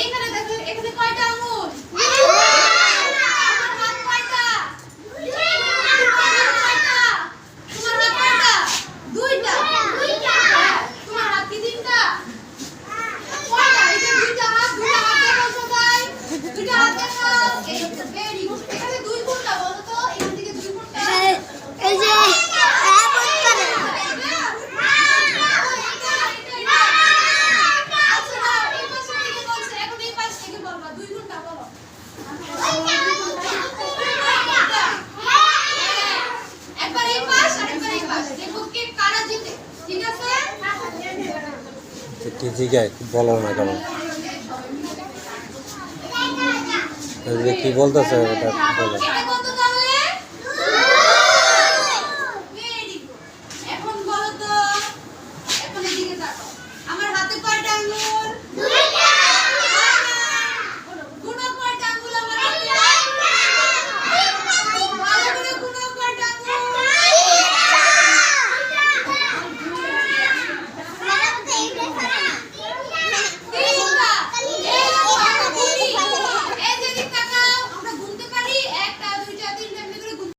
এখানে দেখো এখানে কয়টা কি না কেন। কি বলতেছে ওটা?